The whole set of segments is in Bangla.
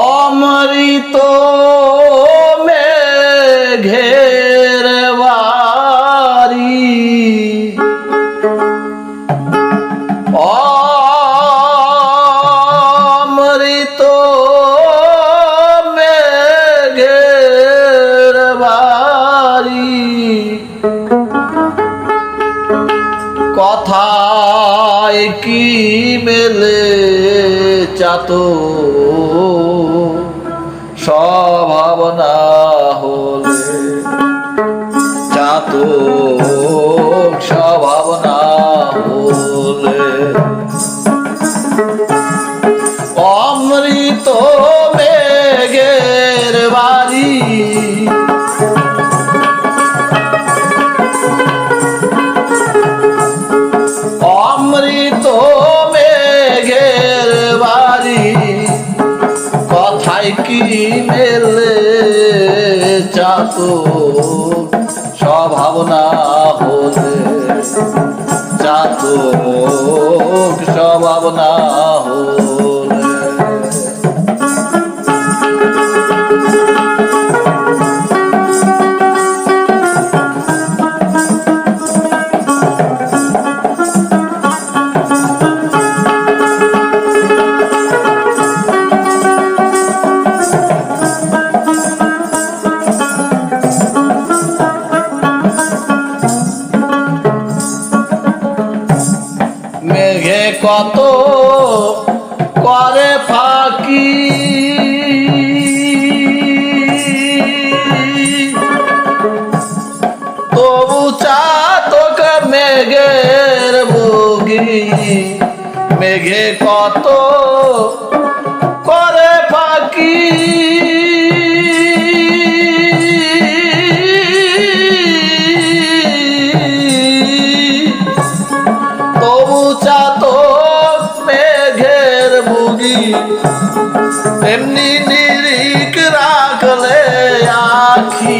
অমৃত চাতো। স্বভাবনা হলে কি মেলে চাতো স্বভাবনা হলে চাত স্বভাবনা হলে কত করে ফাঁকি। তবু চাতক মেঘের বগি মেঘে কত এমনি নিরিক রাখলে আখি।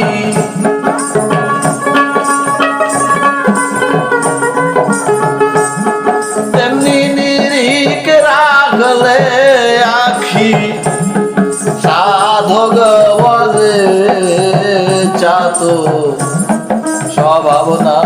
তেমনি নিরিক রাখলে আখি। সাধক বলে চাতো স্বভাবনা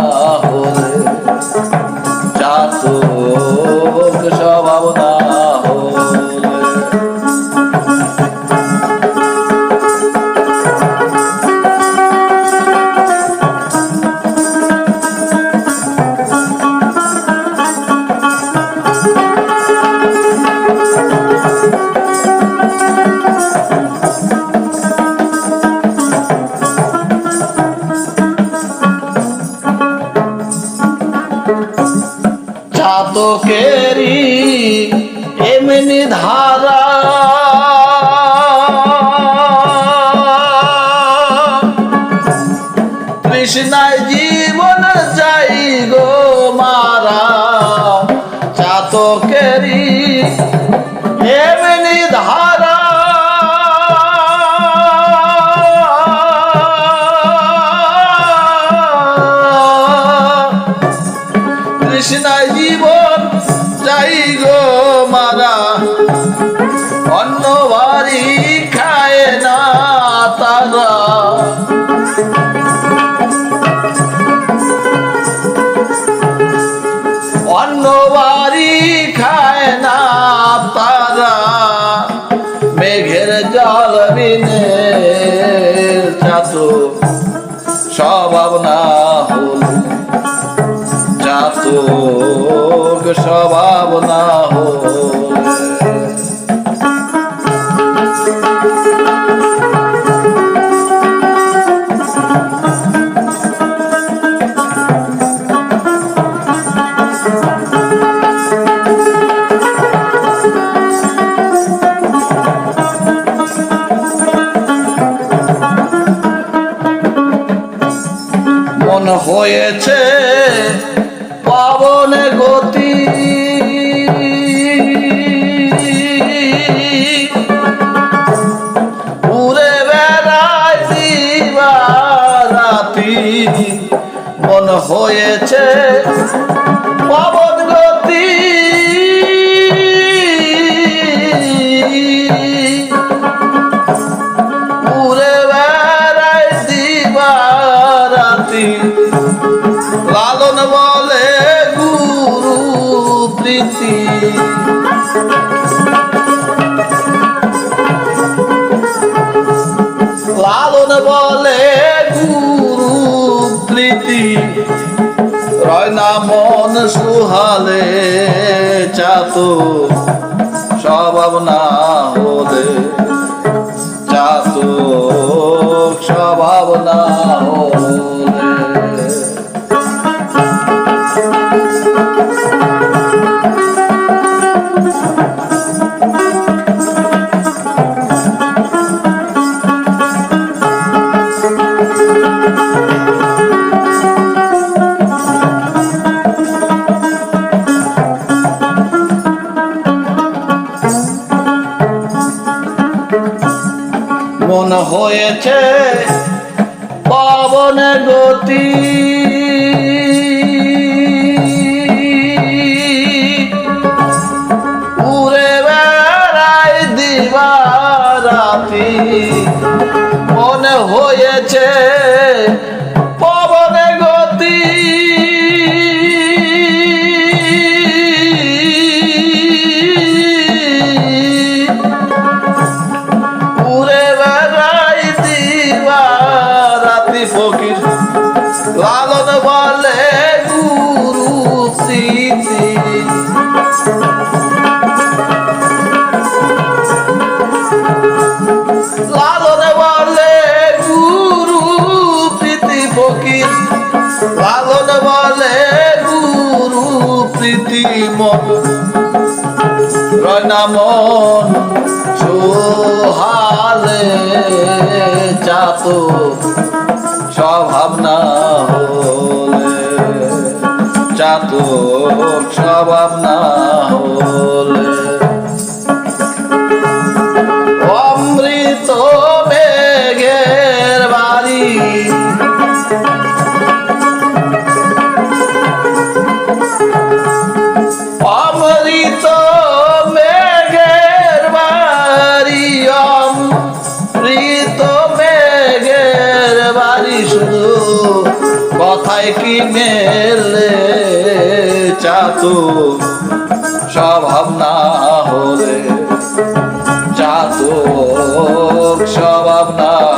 এমনি ধারা কৃষ্ণায় জীবন যাই গো মারা অন্য বাড়ি মেঘের জল বিনে চাতো স্বভাব না হল। চাতু স্বভাব না হলে। মন হয়েছে পাবন গতি সুহালে চাতো স্বভাব না হলে মন হয়েছে পাবনে গতি। উড়ে বেড়াই দিবা রাতি মনে হয়েছে মন রয়নামন চাত স্বভাবনা হলে চাত স্বভাবনা হলে শুধু কথায় কি মেলে চাতু স্বভাব না হলে চাতু স্বভাব না